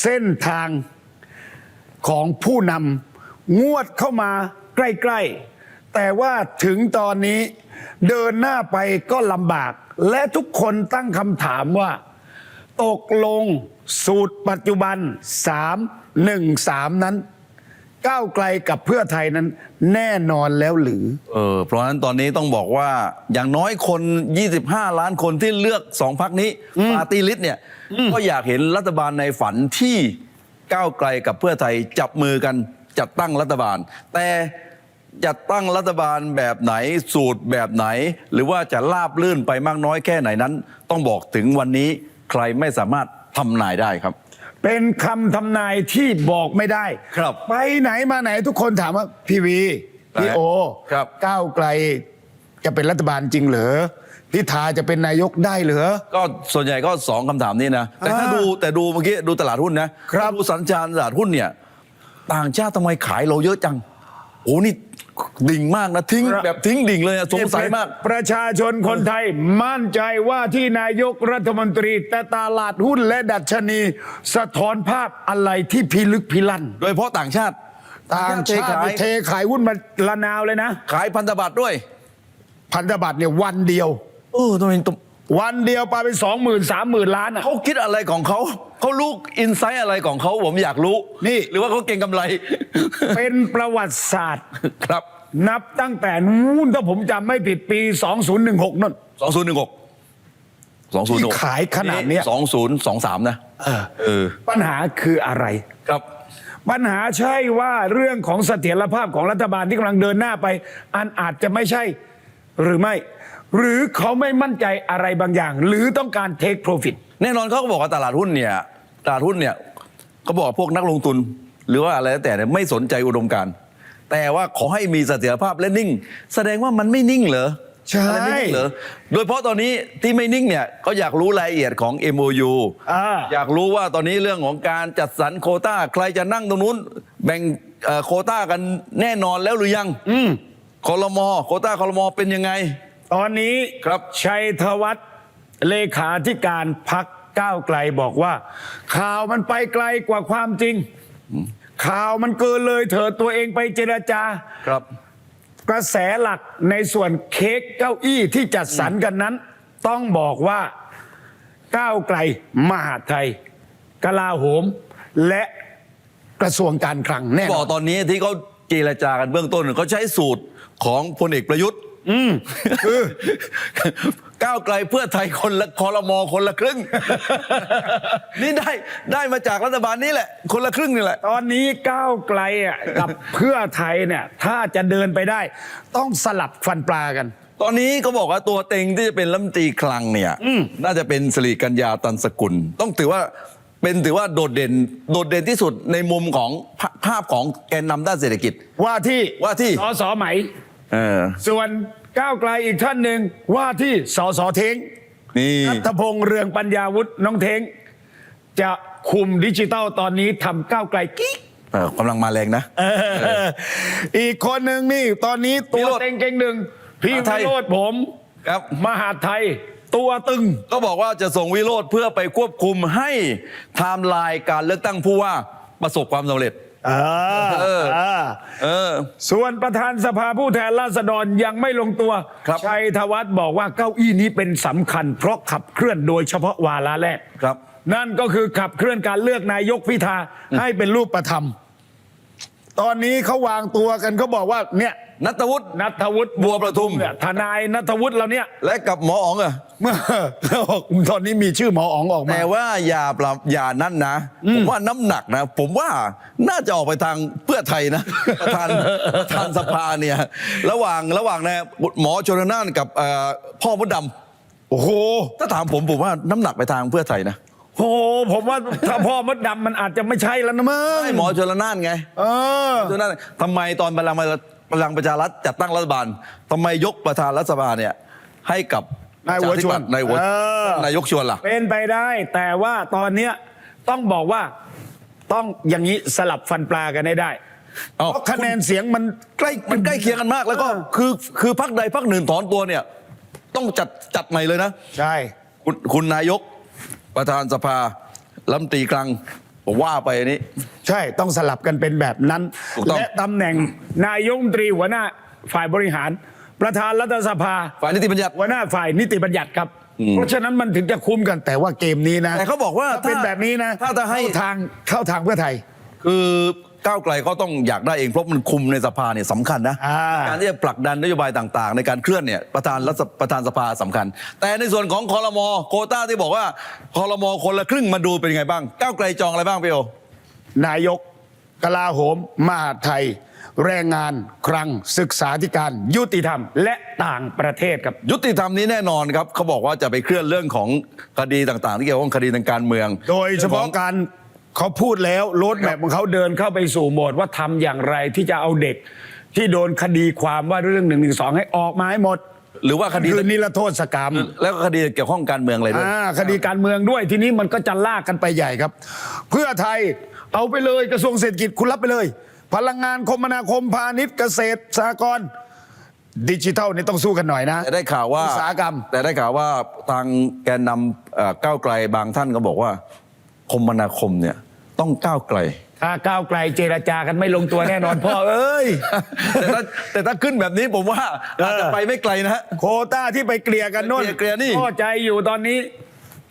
เส้นทางของผู้นำงวดเข้ามาใกล้ ๆ แต่ว่าถึงตอนนี้เดินหน้าไปก็ลำบาก และทุกคนตั้งคำถามว่า ตกลงสูตรปัจจุบัน 3 1 3 นั้น ก้าวไกลกับเพื่อไทยนั้นแน่นอนแล้วหรือ เออเพราะฉะนั้นตอนนี้ต้องบอกว่าอย่างน้อยคน 25 ล้านคนที่เลือกสองพักนี้ปาร์ตี้ลิสต์เนี่ย ก็อยากเห็นรัฐบาลในฝันที่ก้าวไกลกับเพื่อไทยจับมือกันจัดตั้งรัฐบาล แต่จัดตั้งรัฐบาลแบบไหนสูตรแบบไหน หรือว่าจะลาบลื่นไปมากน้อยแค่ไหนนั้น ต้องบอกถึงวันนี้ใครไม่สามารถทำนายได้ครับ เป็นคำทำนายที่บอกไม่ได้ครับ ไปไหนมาไหนทุกคนถามว่าพี่วีพี่โอครับ ก้าวไกลจะเป็นรัฐบาลจริงเหรอพิธาจะเป็นนายกได้เหรอ ก็ส่วนใหญ่ก็สองคำถามนี้นะ แต่ถ้าอ่าดูแต่ดูเมื่อกี้ดูตลาดหุ้นนะครับ ดูสัญญาณตลาดหุ้นเนี่ย ต่างชาติทำไมขายเราเยอะจัง โอ้นี่ดิ่งมากนะทิ้งแบบทิ้งดิ่งเลยอะสงสัยมาก ประชาชนคนไทยมั่นใจว่าที่นายกรัฐมนตรี แต่ตลาดหุ้นและดัชนี สะท้อนภาพอะไรที่พิลึกพิลั่น โดยเฉพาะต่างชาติต่างชาติเทขายเทขายหุ้นมาละนาวเลยนะ ขายพันธบัตรด้วย พันธบัตรเนี่ยวันเดียว เออทำไมต้อง วันเดียวปาไปสองหมื่นสามหมื่นล้านอะ เขาคิดอะไรของเขา เขารู้อินไซต์อะไรของเขาผมอยากรู้นี่ หรือว่าเขาเก่งกำไร เป็นประวัติศาสตร์ ครับ นับตั้งแต่นู้นถ้าผมจำไม่ผิดปี 2016นั่นสองศูนย์หนึ่งหกสองศูนย์หกที่ขายขนาดเนี้ยสองศูนย์สองสามนะเออเออปัญหาคืออะไร ครับ ปัญหาใช่ว่าเรื่องของเสถียรภาพของรัฐบาลที่กำลังเดินหน้าไป อันอาจจะไม่ใช่หรือไม่ หรือเขาไม่มั่นใจอะไรบางอย่าง หรือต้องการ take profit แน่นอนเขาก็บอกว่าตลาดหุ้นเนี่ยตลาดหุ้นเนี่ยเขาบอกว่าพวกนักลงทุน หรือว่าอะไรแล้วแต่เนี่ยไม่สนใจอุดมการณ์แต่ว่าขอให้มีเสถียรภาพและนิ่ง แสดงว่ามันไม่นิ่งเหรอใช่ อะไรไม่นิ่งเหรอโดยเฉพาะตอนนี้ที่ไม่นิ่งเนี่ยก็อยากรู้รายละเอียดของ MOU อ่า อยากรู้ว่าตอนนี้เรื่องของการจัดสรรโควต้า ใครจะนั่งตรงนู้น แบ่งเอ่อโควต้ากันแน่นอนแล้วหรือยังอืมคอรมอโควต้าคอรมอเป็นยังไง ตอนนี้ครับชัยธวัฒน์เลขาธิการพักก้าวไกลบอกว่า ข่าวมันไปไกลกว่าความจริง ข่าวมันเกินเลยเถิดตัวเองไปเจรจาครับ กระแสหลักในส่วนเค้กเก้าอี้ที่จัดสรรกันนั้น ต้องบอกว่าก้าวไกลมหาดไทยกลาโหม และกระทรวงการคลังแน่นบออกนตอนนี้ที่เขาเจรจากันเบื้องต้นเขาใช้สูตรของพลเอกประยุทธ์ อืมคือ ก้าวไกลเพื่อไทยคนละคอรมอคนละครึ่ง นี่ได้ได้มาจากรัฐบาลนี้แหละ คนละครึ่งนี่แหละ ตอนนี้ก้าวไกลอะกับเพื่อไทยเนี่ย ถ้าจะเดินไปได้ ต้องสลับฟันปลากัน ตอนนี้เขาบอกว่าตัวเต็งที่จะเป็นรัฐมนตรีคลังเนี่ยน่าจะเป็นสิริกัญญาตันสกุล ต้องถือว่าเป็นถือว่าโดดเด่นโดดเด่นที่สุดในมุมของภาภาพของแกนนำด้านเศรษฐกิจ ว่าที่ว่าที่สสไหม เออ ส่วนก้าวไกลอีกท่านหนึ่งว่าที่สสเทงนี่นัทพงษ์เรืองปัญญาวุฒิน้องเทงจะคุมดิจิตอลตอนนี้ทำก้าวไกลกิ๊กเออกำลังมาแรงนะเอออีกคนหนึ่งนี่ตอนนี้ตัววิโรจน์เต็งเก่งหนึ่งพี่มหาไทวิยโรธผมครับมหาดไทยตัวตึง ก็บอกว่าจะส่งวิโรธเพื่อไปควบคุมให้ไทม์ไลน์การเลือกตั้งผู้ว่าประสบความสำเร็จ เออเออ เออ เออ ส่วนประธานสภาผู้แทนราษฎรยังไม่ลงตัว ครับ ชัยธวัฒน์บอกว่าเก้าอี้นี้เป็นสำคัญ เพราะขับเคลื่อนโดยเฉพาะวาระแรก ครับ นั่นก็คือขับเคลื่อนการเลือกนายกพิธาให้เป็นรูปประธรรม ตอนนี้เขาวางตัวกันเขาบอกว่าเนี่ยนัทวุฒิ นัทวุฒิบัวประทุม เนี่ยทนายนัทวุฒิเราเนี่ยและกับหมออ๋องอะ เมื่อตอนนี้มีชื่อหมออ๋องออกมา แต่ว่าอย่าปรับอย่านั่นนะ ผมว่าน้ำหนักนะ ผมว่าน่าจะออกไปทางเพื่อไทยนะ ประธานประธานสภาเนี่ย ระหว่างระหว่างนะหมอชนน่านกับเอ่อพ่อมดดโอ้โหำถ้าถามผมผมว่าน้ำหนักไปทางเพื่อไทยนะโอ้โหผมว่าถ้าพ่อมดดำมันอาจจะไม่ใช่แล้วนะมั้งให้หมอชนน่านไง เออชนน่านทำไมตอนพลังพลังประชารัฐจัดตั้งรัฐบาลทำไมยกประธานรัฐสภาเนี่ยให้กับ นายหัวชวนนายหัวเออ นายกชวนล่ะ เป็นไปได้ แต่ว่าตอนเนี้ยต้องบอกว่าต้องอย่างนี้สลับฟันปลากันให้ได้เอ้าเพราะคะแนนเสียงมันใกล้มันใกล้เคียงกันมากแล้วก็เออคือคือพักใดพักหนึ่งถอนตัวเนี่ย ต้องจัดจัดใหม่เลยนะ ใช่ คุณคุณนายกประธานสภารัฐมนตรีคลังผมว่าไปอันนี้ ใช่ต้องสลับกันเป็นแบบนั้น ถูกต้อง และตำแหน่งนายกรัฐมนตรีหัวหน้าฝ่ายบริหาร ประธานรัฐสภาฝ่ายนิติบัญญัติ หัวหน้าฝ่ายนิติบัญญัติครับ เพราะฉะนั้นมันถึงจะคุ้มกันแต่ว่าเกมนี้นะแต่เขาบอกว่าถ้าเป็นถ้าแบบนี้นะถ้าจะให้ เข้าทางเข้าทางเพื่อไทย คือก้าวไกลก็ต้องอยากได้เองเพราะมันคุมในสภาเนี่ยสำคัญนะ อ่า การที่จะผลักดันนโยบายต่างๆ ในการเคลื่อนเนี่ยประธานรัฐประธานสภาสำคัญ แต่ในส่วนของคอรมอโควต้าที่บอกว่าคอรมอคนละครึ่งมาดูเป็นยังไงบ้าง ก้าวไกลจองอะไรบ้างพี่โอ นายกกลาโหมมหาดไทย แรงงานคลังศึกษาธิการยุติธรรม และต่างประเทศครับ ยุติธรรมนี้แน่นอนครับเขาบอกว่าจะไปเคลื่อนเรื่องของคดีต่างๆ ที่เกี่ยวข้องคดีทางการเมือง โดยเฉพาะรื่องของการเขาพูดแล้วรถแมพของเขาเดินเข้าไปสู่โหมดว่าทำอย่างไรที่จะเอาเด็ก ที่โดนคดีความว่าเรื่องหนึ่งหนึ่งสองให้ออกมาให้หมดหรือว่าคดีคือนิรโทษกรรม แล้วก็คดีเกี่ยวข้องการเมืองอะไรด้วยอ่าคดีการเมืองด้วยทีนี้มันก็จะลากกันไปใหญ่ครับ เพื่อไทยเอาไปเลยกระทรวงเศรษฐกิจคุณรับไปเลย พลังงานคมนาคมพาณิชย์เกษตรสหกรณ์ดิจิทัลนี่ต้องสู้กันหน่อยนะ แต่ได้ข่าวว่าอุตสาหกรรม แต่ได้ข่าวว่าทางแกนนำเอ่อก้าวไกลบางท่านก็บอกว่า คมนาคมเนี่ยต้องก้าวไกล ถ้าก้าวไกลเจรจากันไม่ลงตัวแน่นอนพ่อเอ้ย แต่ถ้าแต่ถ้าขึ้นแบบนี้ผมว่าอาจจะไปไม่ไกลนะฮะ โควต้าที่ไปเกลี่ยกันโน่นเกลี่ยเกลี่ยนี่ พ่อใจอยู่ตอนนี้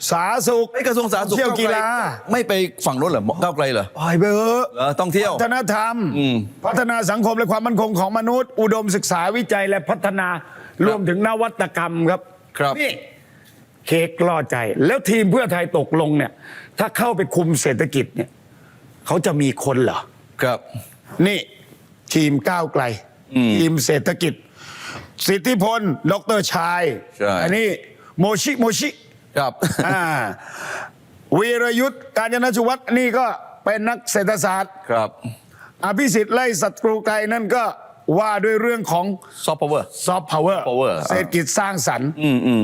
สาธารณสุข ไอ้กระทรวงสาธารณสุขเที่ยวกีฬา ไม่ไปฝั่งนู้นเหรอก้าวไกลเหรอ ปล่อยไปเถอะเหรอต้องเที่ยววัฒนธรรม อืม พัฒนาสังคมและความมั่นคงของมนุษย์ อุดมศึกษาวิจัยและพัฒนารวมถึงนวัตกรรมครับครับ นี่เค้กล่อใจ แล้วทีมเพื่อไทยตกลงเนี่ย ถ้าเข้าไปคุมเศรษฐกิจเนี่ยเขาจะมีคนเหรอ ครับ นี่ทีมก้าวไกลทีมเศรษฐกิจ สิทธิพลดรชาย ใช่ อันี้โมชิโมชิ ครับอ่าวีรยุทธ์การยนชวัฒน์นี่ก็เป็นนักเศรษฐศาสตร์ ครับ อภิสิทธิ์ไล่ศัตรูไกลนั่นก็ว่าด้วยเรื่องของซอฟต์พาวเวอร์ ซอฟต์พาวเวอร์ power เศรษฐกิจสร้างสรรค์ อืมอืม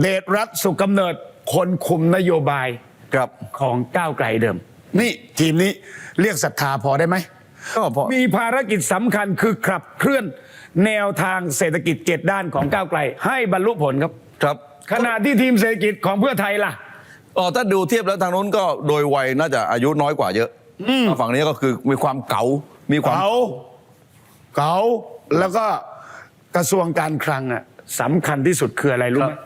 เดชรัฐสุขกำเนิดคนคุมนโยบายครับของก้าวไกลเดิม นี่ทีมนี้เรียกศรัทธาพอได้ไหม ก็พอมีภารกิจสำคัญคือขับเคลื่อนแนวทางเศรษฐกิจเจ็ดด้านของก้าวไกล ให้บรรลุผลครับ ครับขณะที่ทีมเศรษฐกิจของเพื่อไทยล่ะอ๋อถ้าดูเทียบแล้วทางนู้นก็โดยวัยน่าจะอายุน้อยกว่าเยอะฝั่งนี้ก็คือมีความเก๋ามีความเก๋าเก๋าแล้วก็กระทรวงการคลังอะสำคัญที่สุดคืออะไรรู้ไหมครับ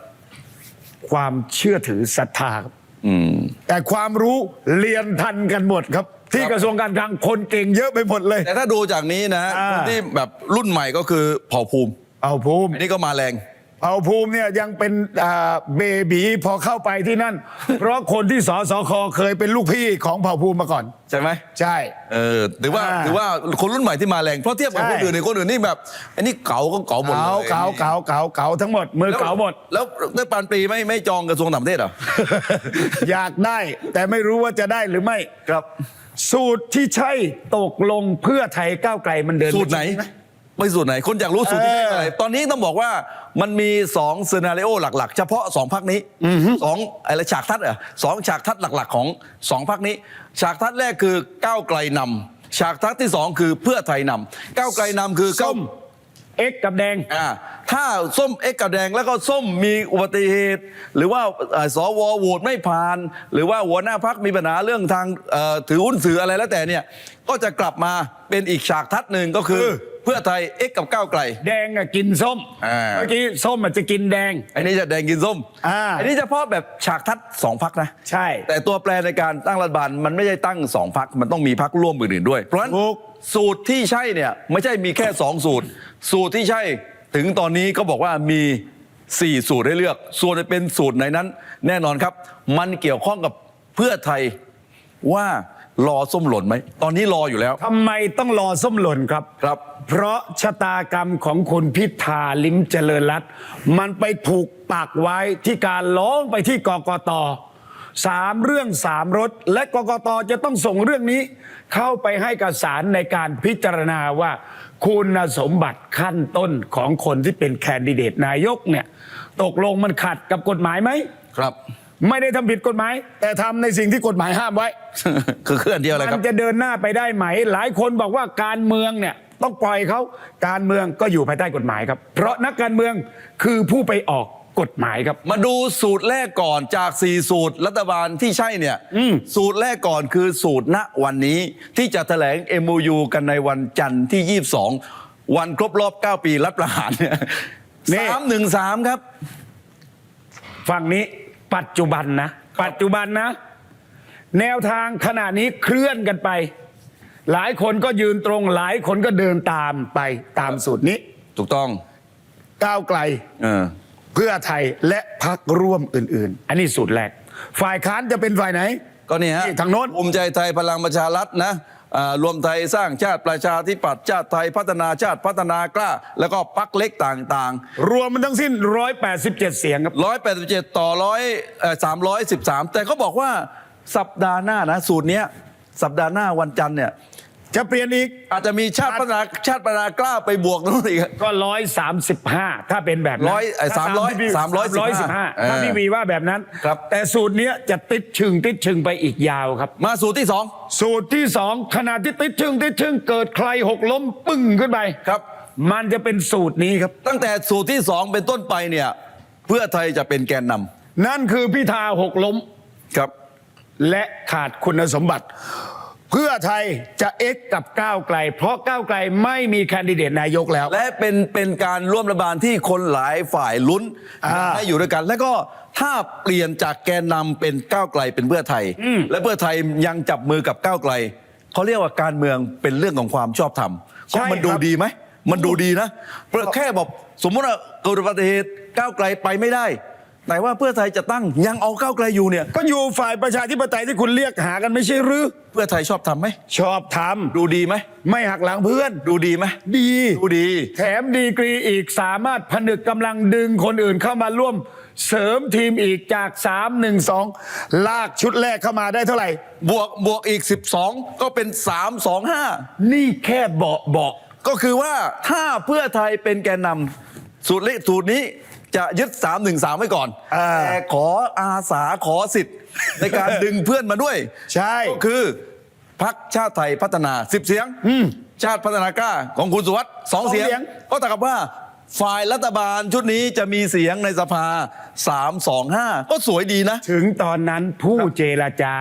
ความเชื่อถือศรัทธาครับอืมแต่ความรู้เรียนทันกันหมดครับ ที่ครับกระทรวงการคลังคนเก่งเยอะไปหมดเลย แต่ถ้าดูจากนี้นะอ่าคนที่แบบรุ่นใหม่ก็คือเผ่าภูมิเอาภูมิอันนี้ก็มาแรง เอาภูมิเนี่ยยังเป็นอ่าเบบีพอเข้าไปที่นั่น เพราะคนที่สสคเคยเป็นลูกพี่ของเผ่าภูมิมาก่อน ใช่ไหมใช่ เออถือว่าอ่าถือว่าคนรุ่นใหม่ที่มาแรงเพราะเทียบกับใช่คนอื่นในคนอื่นนี่แบบอันนี้เก๋าก็เก๋าหมดเลยเก๋าเก๋าเก๋าเก๋าเก๋าทั้งหมด มือแล้วเก๋าหมด แล้วได้ปานปรีไม่ไม่จองกระทรวงต่างประเทศเหรออยากได้ แต่ไม่รู้ว่าจะได้หรือไม่ครับ สูตรที่ใช่ตกลงเพื่อไทยก้าวไกลมันเดินสูตรไหน ไม่สูตรไหน คนอยากรู้สูตรที่เออไหนอะไรตอนนี้ต้องบอกว่ามันมีสองซีนารีโอหลัก ๆ เฉพาะสองพักนี้สองอะไรฉากทัศน์เหรอสองฉากทัศน์หลัก ๆ ของสองพักนี้ ฉากทัศน์แรกคือก้าวไกลนำฉากทัศน์ที่สองคือเพื่อไทยนำก้าวไกลนำคือก้าวส้มเอ็กกับแดงอ่าถ้าส้มเอ็กกับแดงแล้วก็ส้มมีอุบัติเหตุ หรือว่าเอ่อสวโหวตไม่ผ่าน หรือว่าหัวหน้าพักมีปัญหาเรื่องทางเอ่อถือหุ้นสื่ออะไรแล้วแต่เนี่ยก็จะกลับมาเป็นอีกฉากทัศน์หนึ่งก็คือคือ เพื่อไทยเอ็กกับก้าวไกล แดงอะกินส้ม อ่า เมื่อกี้ส้มอาจจะกินแดง อันนี้จะแดงกินส้มอ่า นนี้เฉพาะแบบฉากทัศน์สองพักนะ ใช่ แต่ตัวแปรในการตั้งรัฐบาลมันไม่ใช่ตั้งสองพักมันต้องมีพักร่วมอื่นๆด้วย เพราะฉะนั้นถูก สูตรที่ใช่เนี่ยไม่ใช่มีแค่สองสูตร สูตรที่ใช่ถึงตอนนี้ก็บอกว่ามี 4 สูตรให้เลือก ส่วนจะเป็นสูตรไหนนั้น แน่นอนครับ มันเกี่ยวข้องกับเพื่อไทยว่า รอส้มหล่นไหม ตอนนี้รออยู่แล้ว ทำไมต้องรอส้มหล่นครับ ครับ เพราะชะตากรรมของคุณพิธาลิมเจริญรัตน์มันไปถูกปักไว้ที่การร้องไปที่กกตสามเรื่องสามรถ และกกตจะต้องส่งเรื่องนี้ เข้าไปให้กับศาลในการพิจารณาว่า คุณสมบัติขั้นต้นของคนที่เป็นแคนดิเดตนายกเนี่ย ตกลงมันขัดกับกฎหมายไหม ครับ ไม่ได้ทำผิดกฎหมาย แต่ทำในสิ่งที่กฎหมายห้ามไว้ คือเคลื่อนเดียวเลยคมัรับ นจะเดินหน้าไปได้ไหม หลายคนบอกว่าการเมืองเนี่ยต้องปล่อยเขาการเมืองก็อยู่ภายใต้กฎหมายครับ เพราะนักการเมืองคือผู้ไปออกกฎหมายครับ มาดูสูตรแรกก่อนจาก 4 สูตรรัฐบาลที่ใช่เนี่ยอืม สูตรแรกก่อนคือสูตรณวันนี้ที่จะแถลง MOU กันในวันจันทร์ที่ 22 วันครบรอบ 9 ปีรัฐประหารเนี่ยสามหนึ่งสามครับ ฝั่งนี้ ปัจจุบันนะ ปัจจุบันนะ แนวทางขณะนี้เคลื่อนกันไป หลายคนก็ยืนตรง หลายคนก็เดินตามไปตามสูตรนี้ ถูกต้องก้าวไกลเออเพื่อไทยและพักร่วมอื่น ๆ อันนี้สูตรแรก ฝ่ายค้านจะเป็นฝ่ายไหน ก็นี่ฮะนี่ทางโน้น ภูมิใจไทยพลังประชารัฐนะอ่า รวมไทยสร้างชาติประชาธิปัตย์ชาติไทยพัฒนาชาติพัฒนากล้า แล้วก็พักเล็กต่างรวมมันทั้งสิ้น 187 เสียงครับ ๆ 187 ต่อร้อยสามร้อยสิบสามแต่เขาบอกว่าสัปดาห์หน้านะ สูตรเนี้ยสัปดาห์หน้าวันจันทร์เนี่ย จะเปลี่ยนอีก อาจจะมีชาติพัฒนาชาติพัฒนากล้าไปบวกนู่นอีก ก็135ถ้าเป็นแบบนั้นร้อยเอ่อถ้300ตามที่พี่315 315ถ้าพี่วีว่าแบบนั้น ครับ แต่สูตรเนี้ยจะติดชึงติดชึงไปอีกยาวครับ มาสูตรที่สอง สูตรที่สองขณะที่ติดชึงติดชึงเกิดใครหกล้มปึ้งขึ้นไปครับ มันจะเป็นสูตรนี้ครับ ตั้งแต่สูตรที่สองเป็นต้นไปเนี่ย เพื่อไทยจะเป็นแกนนำนั่นคือพิธาหกล้ม ครับ และขาดคุณสมบัติ เพื่อไทยจะเอ็กกับก้าวไกล เพราะก้าวไกลไม่มีแคนดิเดตนายกแล้ว และเป็นเป็นการร่วมรัฐบาลที่คนหลายฝ่ายลุ้นอ่า ให้อยู่ด้วยกัน แล้วก็ถ้าเปลี่ยนจากแกนนำเป็นก้าวไกลเป็นเพื่อไทย และเพื่อไทยยังจับมือกับก้าวไกลเขาเรียกว่าการเมืองเป็นเรื่องของความชอบธรรมใช่มันดูครับดีไหมมันดูดีนะแค่บอกสมมติว่าเกิดอุบัติเหตุก้าวไกลไปไม่ได้ แต่ว่าเพื่อไทยจะตั้งยังเอาก้าวไกลอยู่เนี่ยก็อยู่ฝ่ายประชาธิปไตยที่คุณเรียกหากันไม่ใช่หรือ เพื่อไทยชอบทำไหมชอบทดูดีไหมำไม่หักหลังเพื่อน ดูดีไหมดี ดูดี แถมดีกรีอีกสามารถผนึกกำลังดึงคนอื่นเข้ามาร่วม เสริมทีมอีกจาก 3 1 2 ลากชุดแรกเข้ามาได้เท่าไหร่ บวกบวกอีก 12 ก็เป็น 3 2 5 นี่แค่เบาะเบาะก็คือว่าถ้าเพื่อไทยเป็นแกนนำสูตรเลขสูตรนี้ จะยึด 3 1 3 ไว้ก่อน อ่า แต่ขออาสาขอสิทธิ์ ในการดึงเพื่อนมาด้วย ใช่ ก็คือพักชาติไทยพัฒนา 10 เสียงชาติพัฒนากล้าของคุณสุวัสด์สองสองเสียงเสียง ก็เท่ากับว่าฝ่ายรัฐบาลชุดนี้จะมีเสียงในสภา 3 2 5 ก็สวยดีนะ ถึงตอนนั้นผู้เจรจา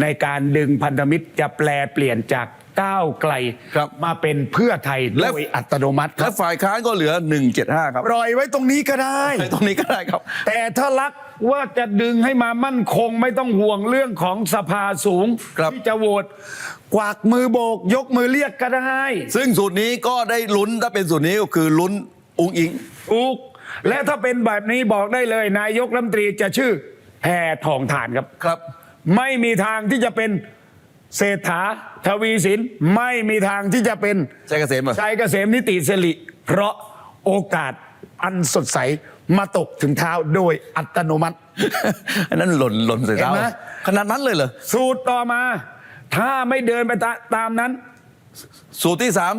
ในการดึงพันธมิตรจะแปลเปลี่ยนจาก ก้าวไกลครับ มาเป็นเพื่อไทยและโดยอัตโนมัติคและรับฝ่ายค้านก็เหลือ 175 ครับปล่อยไว้ตรงนี้ก็ได้ ตรงนี้ก็ได้ครับ แต่ถ้ารักว่าจะดึงให้มามั่นคงไม่ต้องห่วงเรื่องของสภาสูงครับ ที่จะโหวตกวักมือโบกยกมือเรียกก็ได้ซึ่งสูตรนี้ก็ได้ลุ้นถ้าเป็นสูตรนี้ก็คือลุ้นอุงอิงถูกและถ้าเป็นแบบนี้บอกได้เลย นายกรัฐมนตรีจะชื่อแพทองทานครับ ครับ ไม่มีทางที่จะเป็น เศรษฐาทวีสินไม่มีทางที่จะเป็นชัยเกษมเหรอชัยเกษมนิติสิริเพราะโอกาสอันสดใสมาตกถึงเท้าโดยอัตโนมัติ อันนั้นหล่นหล่นใส่เท้าเห็นไหม ขนาดนั้นเลยเหรอ สูตรต่อมา ถ้าไม่เดินไปตาตามนั้น สูตรที่สาม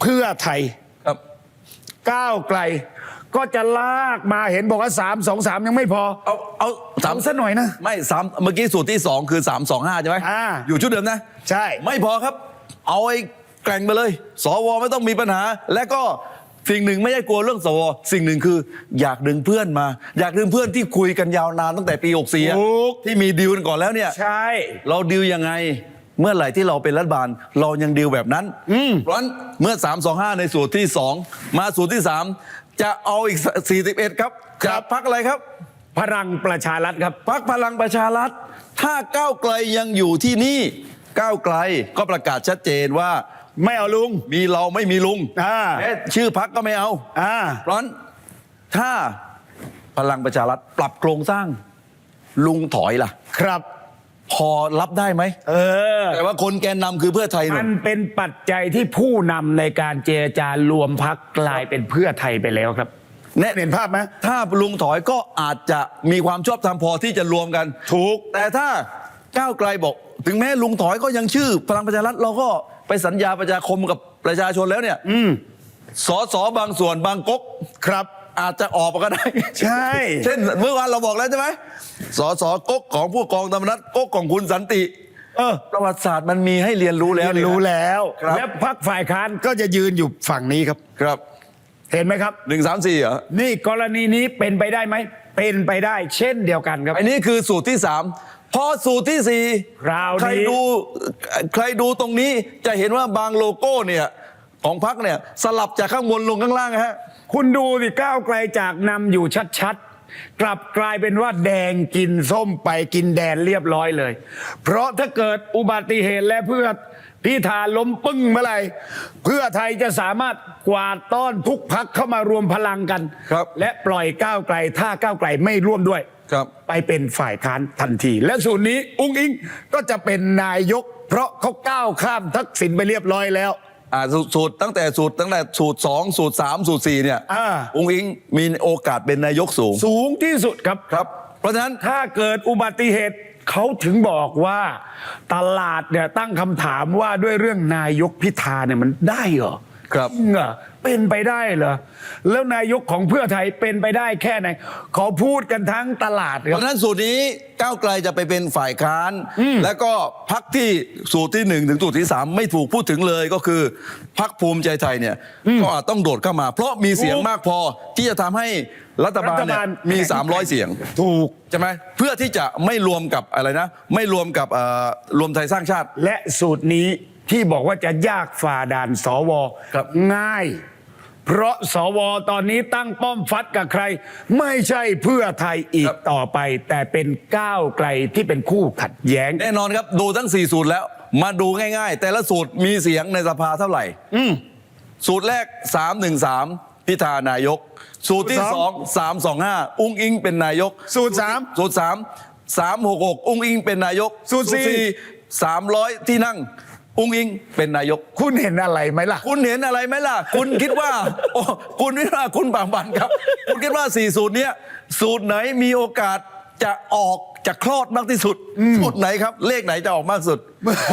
เพื่อไทยครับ ก้าวไกล ก็จะลากมาเห็นบอกว่า3 2 3ยังไม่พอ เอาเอาสามเอาซะหน่อยนะไม่สามเมื่อกี้สูตรที่สองคือสามสองห้าใช่ไหมอ่า อยู่ชุดเดิมนะ ใช่ ไม่พอครับ เอาไอ้แกร่งไปเลย สวไม่ต้องมีปัญหา และก็สิ่งหนึ่งไม่ใช่กลัวเรื่องสว สิ่งหนึ่งคือ อยากดึงเพื่อนมา อยากดึงเพื่อนที่คุยกันยาวนานตั้งแต่ปี64อะถูก ที่มีดีลกันก่อนแล้วเนี่ย ใช่ เราดีลยังไง เมื่อไหร่ที่เราเป็นรัฐบาล เรายังดีลแบบนั้นเพราะฉะนั้นเมื่อ 325 ในสูตรที่ 2 มาสูตรที่ 3 จะเอาอีก 41 ครับจากพักอะไรครับ พลังประชารัฐครับ พักพลังประชารัฐ ถ้าก้าวไกลยังอยู่ที่นี่ก้าวไกลก็ประกาศชัดเจนว่า ไม่เอาลุง มีเราไม่มีลุงอ่าแม้ชื่อพักก็ไม่เอา อ่า เพราะฉะนั้นถ้าพลังประชารัฐปรับโครงสร้าง ลุงถอยล่ะ ครับ พอรับได้ไหมเออ แต่ว่าคนแกนนำคือเพื่อไทยหมันุ่นม เป็นปัจจัยที่ผู้นำในการเจรจารวมพักกลายเป็นเพื่อไทยไปแล้วครับ แน่เห็นภาพไหมถ้าลุงถอยก็อาจจะมีความชอบธรรมพอที่จะรวมกัน ถูก แต่ถ้าก้าวไกลบอก ถึงแม้ลุงถอยก็ยังชื่อ พลังประชารัฐเราก็ไปสัญญาประชาคมกับประชาชนแล้วเนี่ยอืมสอสอบางส่วนบางก๊กครับ อาจจะออกมาก็ได้ ใช่ เช่นเมื่อวานเราบอกแล้วใช่ไหมสอสอก๊กของผู้กองธรรมนัฐก๊กของคุณสันติเออ ประวัติศาสตร์มันมีให้เรียนรู้แล้วเรียนรู้แล้ว ครับ และพักฝ่ายค้านก็จะยืนอยู่ฝั่งนี้ครับครับเห็นไหมครับ หนึ่งสามสี่เหรอนี่กรณีนี้เป็นไปได้ไหม เป็นไปได้เช่นเดียวกันครับ อันนี้คือสูตรที่สามพอสูตรที่สี่คราวนี้ ใครดูใครดูตรงนี้จะเห็นว่าบางโลโก้เนี่ยของพักเนี่ยสลับจากข้างบนลงข้างล่างนะฮะ คุณดูสิก้าวไกลจากนำอยู่ชัดๆ กลับกลายเป็นว่าแดงกินส้มไปกินแดนเรียบร้อยเลย เพราะถ้าเกิดอุบัติเหตุและเพื่อพิธาล้มปึ้งเมื่อไหร่เพื่อไทยจะสามารถกวาดต้อนทุกพักเข้ามารวมพลังกัน ครับ และปล่อยก้าวไกล ถ้าก้าวไกลไม่ร่วมด้วย ครับ ไปเป็นฝ่ายค้านทันที และสูตรนี้อุ้งอิงก็จะเป็นนายก เพราะเขาก้าวข้ามทักษิณไปเรียบร้อยแล้ว อ่าสูตรสูตรตั้งแต่สูตรตั้งแต่สูตรสองสูตรสามสูตรสี่เนี่ยอ่าองค์อิงมีโอกาสเป็นนายกสูงสูงที่สุดครับ ครับ เพราะฉะนั้น ถ้าเกิดอุบัติเหตุเขาถึงบอกว่าตลาดเนี่ยตั้งคำถามว่าด้วยเรื่องนายกพิธาเนี่ยมันได้เหรอครับจงเหรอ เป็นไปได้เหรอ แล้วนายกของเพื่อไทยเป็นไปได้แค่ไหนเขาพูดกันทั้งตลาดคเพรับ ราะฉะนั้นสูตรนี้ก้าวไกลจะไปเป็นฝ่ายค้าน แล้วก็พักที่สูตรที่หนึ่งถึงสูตรที่สามไม่ถูกพูดถึงเลยก็คือพักภูมิใจไทยเนี่ยก็อาจต้องโดดเข้ามา เพราะมีเสียงถูกมากพอที่จะทำให้รัฐบาลรัฐเนี่ยบาล มีแข็ง300 เสียง ถูก ใช่ไหมเพื่อที่จะไม่รวมกับอะไรนะ ไม่รวมกับเอ่อรวมไทยสร้างชาติ และสูตรนี้ที่บอกว่าจะยากฝ่าด่านสวครับ ง่าย เพราะสวตอนนี้ตั้งป้อมฟัดกับใคร ไม่ใช่เพื่อไทยอีกต่อไป แต่เป็นก้าวไกลที่เป็นคู่ขัดแย้ง แน่นอนครับ ดูทั้ง 4 สูตรแล้ว มาดูง่ายๆ แต่ละสูตรมีเสียงในสภาเท่าไหร่สูตรแรก 313 พิธานายก สูตรที่สูตรสอง2 325 อุ้งอิงเป็นนายก สูตรสามสูตร 3 366 อุ้งอิงเป็นนายก สูตรสี่300 ที่นั่ง อุ้งอิงเป็นนายก คุณเห็นอะไรไหมล่ะ คุณเห็นอะไรไหมล่ะ คุณคิดว่าโอ้คุณคิดว่าคุณบางบันครับ คุณคิดว่าสี่สูตรเนี้ยสูตรไหนมีโอกาสจะออกจะคลอดมากที่สุด สูตรไหนครับ เลขไหนจะออกมากสุด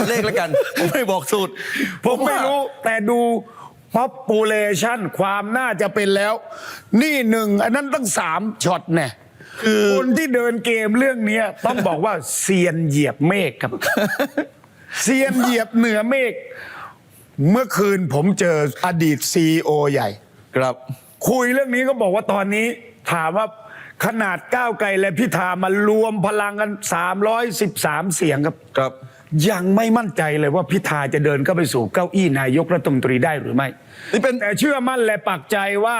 เลขแล้วกันผมไม่บอกสูตร ผมไม่ว่ารู้แต่ดู population ความน่าจะเป็นแล้ว นี่หนึ่งอันนั้นตั้งสามช็อตแน่คนที่เดินเกมเรื่องเนี้ยต้องบอกว่าเซียนเหยียบเมฆครับ เซียนเหยียบเหนือเมฆเมื่อคืนผมเจออดีตซีโอใหญ่ ครับคุยเรื่องนี้ก็บอกว่าตอนนี้ถามว่าขนาดก้าวไกลและพิธามารวมพลังกัน 313 เสียงครับ ครับ ยังไม่มั่นใจเลยว่าพิธาจะเดินเข้าไปสู่เก้าอี้นายกรัฐมนตรีได้หรือไม่นี่เป็นแต่เชื่อมั่นและปักใจว่า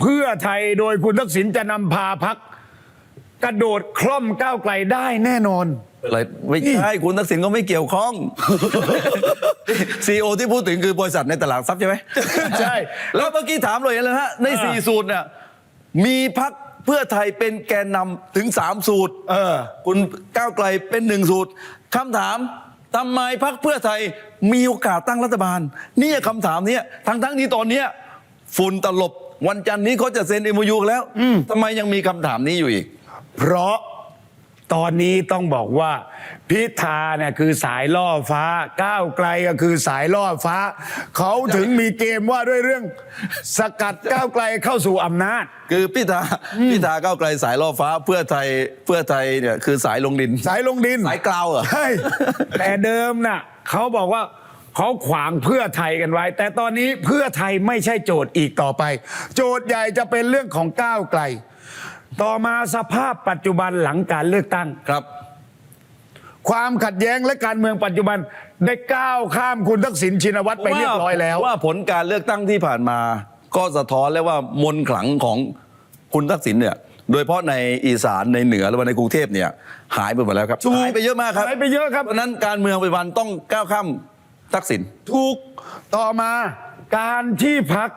เพื่อไทยโดยคุณทักษิณจะนำพาพักกระโดดคล่อมก้าวไกลได้แน่นอน อะไรไม่ใช่คุณทักษิณก็ไม่เกี่ยวข้องซีโอที่พูดถึงคือบริษัทในตลาดทรัพย์ใช่ไหมใช่ แล้วเมื่อกี้ถามเลยนะฮะในอ่าสี่สูตรเนี่ยมีพักเพื่อไทยเป็นแกนนำถึงสามสูตรเออคุณก้าวไกลเป็นหนึ่งสูตรคำถามทำไมพักเพื่อไทยมีโอกาสตั้งรัฐบาลเนี่ยคำถามเนี้ยทั้งทั้งๆที่ตอนเนี้ยฝุ่นตลบวันจันทร์นี้เขาจะเซ็นเอ็มยูแล้วทำไมยังมีคำถามนี้อยู่อีก เพราะ ตอนนี้ต้องบอกว่าพิธาเนี่ยคือสายล่อฟ้า ก้าวไกลก็คือสายล่อฟ้า เขาถึงมีเกมว่าด้วยเรื่อง สกัดก้าวไกลเข้าสู่อำนาจ คือพิธาพิธาก้าวไกลสายล่อฟ้าเพื่อไทยเพื่อไทยเนี่ยคือสายลงดิน สายลงดินสายกลาวเหรอใช่แต่เดิมน่ะเขาบอกว่าเขาขวางเพื่อไทยกันไว้ แต่ตอนนี้เพื่อไทยไม่ใช่โจทย์อีกต่อไป โจทย์ใหญ่จะเป็นเรื่องของก้าวไกล ต่อมาสภาพปัจจุบันหลังการเลือกตั้ง ครับ ความขัดแย้งและการเมืองปัจจุบันได้ก้าวข้ามคุณทักษิณชินวัตรไปเรียบร้อยแล้ว ว่าผลการเลือกตั้งที่ผ่านมา ก็สะท้อนแล้วว่ามนต์ขลังของคุณทักษิณเนี่ย โดยเฉพาะในอีสานในเหนือและในกรุงเทพเนี่ย หายไปหมดแล้วครับถูก หายไปเยอะมากครับหายไปเยอะครับ เพราะฉะนั้นการเมืองปัจจุบันต้องก้าวข้ามทักษิณ ถูกต่อมาการที่พัก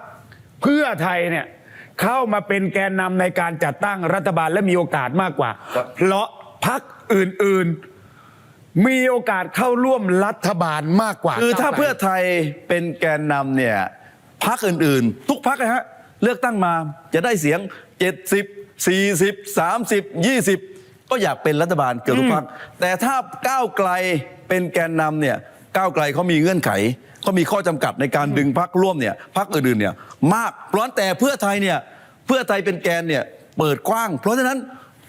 เพื่อไทยเนี่ย เข้ามาเป็นแกนนำในการจัดตั้งรัฐบาลและมีโอกาสมากกว่า ครับ เพราะพักอื่นๆ มีโอกาสเข้าร่วมรัฐบาลมากกว่าคือถ้าก้วไกลเพื่อไทยเป็นแกนนำเนี่ยพักอื่นๆ ทุกพักนะฮะเลือกตั้งมาจะได้เสียง 70 40 30 20 ก็อยากเป็นรัฐบาลเกือบทุกพักแต่ถ้าก้าวไกลเป็นแกนนำเนี่ย ก้าวไกลเขามีเงื่อนไขเขามีข้อจำกัดในการดึงพักร่วมเนี่ยพักอื่นๆเนี่ยมากเพราะฉะนั้นแต่เพื่อไทยเนี่ยเพื่อไทยเป็นแกนเนี่ยเปิดกว้าง เพราะฉะนั้น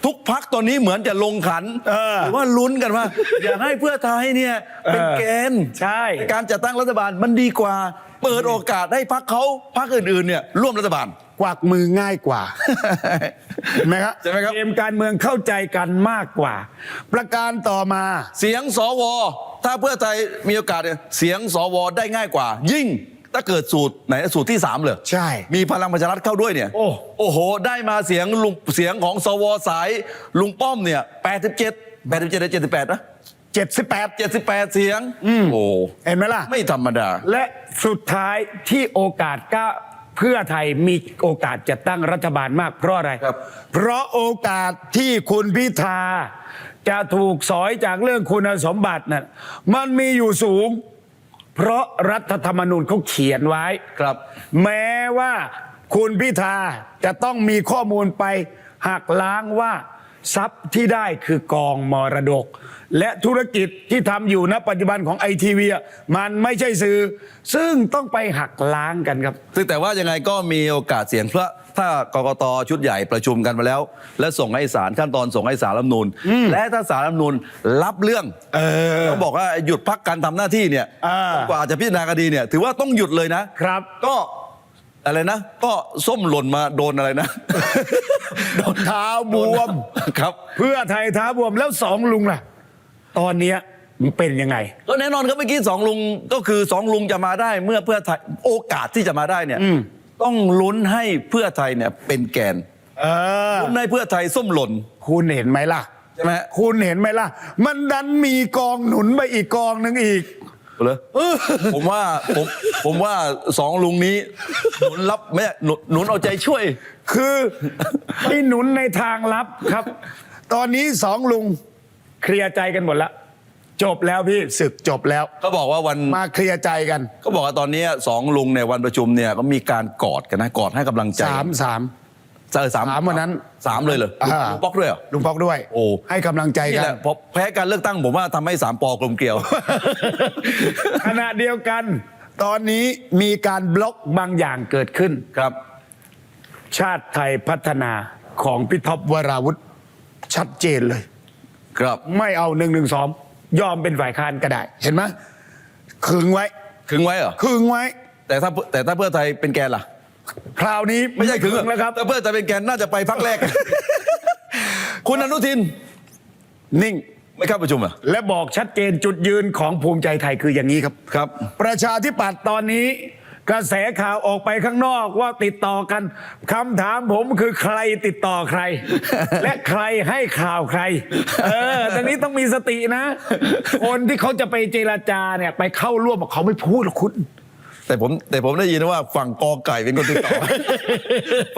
ทุกพักตอนนี้เหมือนจะลงขันเออหรือว่าลุ้นกันว่า อยากให้เพื่อไทยเนี่ยเป็นเออแกนใช่การจัดตั้งรัฐบาลมันดีกว่า เปิดโอกาสให้พักเขาพักอื่นๆเนี่ยร่วมรัฐบาล กวักมือง่ายกว่าเห็นไหมครับใช่ไหมครับ เกมการเมืองเข้าใจกันมากกว่า ประการต่อมาเสียงสว ถ้าเพื่อไทยมีโอกาสเนี่ยเสียงสวได้ง่ายกว่า ยิ่งถ้าเกิดสูตรไหนสูตรที่ 3 เลยใช่ มีพลังประชารัฐเข้าด้วยเนี่ยโอ้ โอ้โห ได้มาเสียงลุงเสียงของสวสายลุงป้อมเนี่ย87 87หรือ78นะ78 78 เสียงโอ้เห็นไหมล่ะ ไม่ธรรมดา และสุดท้ายที่โอกาสก้า เพื่อไทยมีโอกาสจะตั้งรัฐบาลมากเพราะอะไร ครับ เพราะโอกาสที่คุณพิธาจะถูกสอยจากเรื่องคุณสมบัติน่ะมันมีอยู่สูง เพราะรัฐธรรมนูญเขาเขียนไว้ ครับ แม้ว่าคุณพิธาจะต้องมีข้อมูลไปหักล้างว่า ทรัพย์ที่ได้คือกองมรดก และธุรกิจที่ทำอยู่ณปัจจุบันของไอทีวีมันไม่ใช่สื่อ ซึ่งต้องไปหักล้างกันครับ ซึ่งแต่ว่ายังไงก็มีโอกาสเสียงเพราะถ้ากกตชุดใหญ่ประชุมกันมาแล้ว และส่งให้ศาลขั้นตอนส่งให้ศาลรัฐธรรมนูญและถ้าศาลรัฐธรรมนูญรับเรื่องเออเขาบอกว่าหยุดพักการทำหน้าที่เนี่ยอ่ากว่าจะพิจารณาคดีเนี่ย ถือว่าต้องหยุดเลยนะครับ ก็อะไรนะ ก็ส้มหล่นมาโดนอะไรนะโดนเท้าบวมครับ เพื่อไทยเท้าบวมแล้วสองลุงล่ะ ตอนเนี้ยมันเป็นยังไง ก็แน่นอนครับเมื่อกี้สองลุงก็คือสองลุงจะมาได้เมื่อเพื่อไทยโอกาสที่จะมาได้เนี่ยอืม ต้องลุ้นให้เพื่อไทยเนี่ยเป็นแกนเออ ลุ้นให้เพื่อไทยส้มหล่น คุณเห็นไหมล่ะ ใช่ไหมฮะ คุณเห็นไหมล่ะ มันดันมีกองหนุนไปอีกกองหนึ่งอีก เหรอผมว่าผมผมว่าสองลุงนี้ หนุนรับไม่ใช่หนุนหนุนเอาใจช่วย คือไปหนุนในทางลับครับ ตอนนี้สองลุง เคลียร์ใจกันหมดแล้วจบแล้วพี่ศึกจบแล้วเขาบอกว่าวันมาเคลียร์ใจกันเขาบอกว่าตอนนี้สองลุงในยวันประชุมเนี่ยก็มีการกอดกันนะกอดให้กำลังใจสามสามเออสามสามวันนั้นสามเลยเหรออ่า ลุงป๊อกด้วยเหรอ ลุงปอกด้วยโอ้ ให้กำลังใจนี่กัแหน ละพอแพ้การเลือกตั้งผมว่าทำให้สามปอกลมเกลียว ขณะเดียวกัน ตอนนี้มีการบล็อกบางอย่างเกิดขึ้น ครับ ชาติไทยพัฒนาของพี่ท็อปวราวุธชัดเจนเลย ครับ ไม่เอาหนึ่งหนึ่งสองยอมเป็นฝ่ายค้านก็ได้ เห็นไหมขึงไว้ขึงไว้เหรอขึงไว้ แต่ถ้าแต่ถ้าเพื่อไทยเป็นแกนล่ะ คราวนี้ไม่ใช่ขึงแล้วครับถ้าเพื่อไทยเป็นแกนน่าจะไปพักแรก คุณอนุทิน นิ่งไม่เข้าประชุมเหรอะและบอกชัดเจนจุดยืนของภูมิใจไทยคืออย่างนี้ครับครับ ประชาธิปัตย์ตอนนี้ กระแสข่าวออกไปข้างนอกว่าติดต่อกันคำถามผมคือใครติดต่อใคร และใครให้ข่าวใคร เออตอนนี้ต้องมีสตินะ คนที่เขาจะไปเจรจาเนี่ย ไปเข้าร่วมเขาไม่พูดหรอกคุณ แต่ผมแต่ผมได้ยินว่าฝั่งกอไก่เป็นคนติดต่อ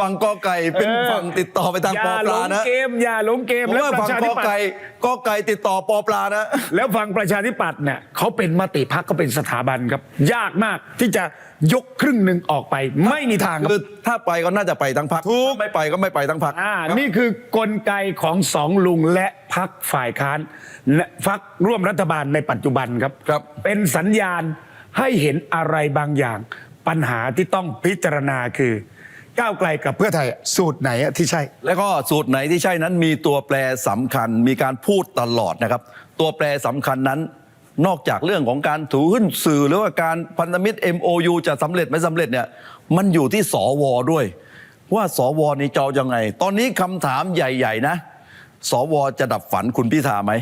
ฝั่งกอไก่เป็นเออฝั่งติดต่อไปทางอย่าปอปหลลางนะเกมอย่าหลงเกมผมแล้วว่าปฝั่ระงชากธิอปัตไก่ย์กอไก่ติดต่อปอปลานะ แล้วฝั่งประชาธิปัตย์เนี่ยเขาเป็นมติพักก็เป็นสถาบันครับ ยากมากที่จะยกครึ่งหนึ่งออกไป ไม่มีทางครับคือถ้าไปก็น่าจะไปทั้งพักถูกไม่ไปก็ไม่ไปทั้งพักอ่านี่คือกลไกของสองลุงและพักฝ่ายค้านและพักร่วมรัฐบาลในปัจจุบันครับครับ เป็นสัญญาณ ให้เห็นอะไรบางอย่าง ปัญหาที่ต้องพิจารณาคือ ก้าวไกลกับเพื่อไทยสูตรไหนที่ใช่ แล้วก็สูตรไหนที่ใช่นั้นมีตัวแปรสำคัญมีการพูดตลอดนะครับ ตัวแปรสำคัญนั้นนอกจากเรื่องของการถือหุ้นสื่อหรือว่าการพันธมิตร MOU จะสำเร็จไม่สำเร็จเนี่ยมันอยู่ที่สวด้วย ว่าสวนี่จอยังไง ตอนนี้คำถามใหญ่ ๆ นะ สวจะดับฝันคุณพิธาไหม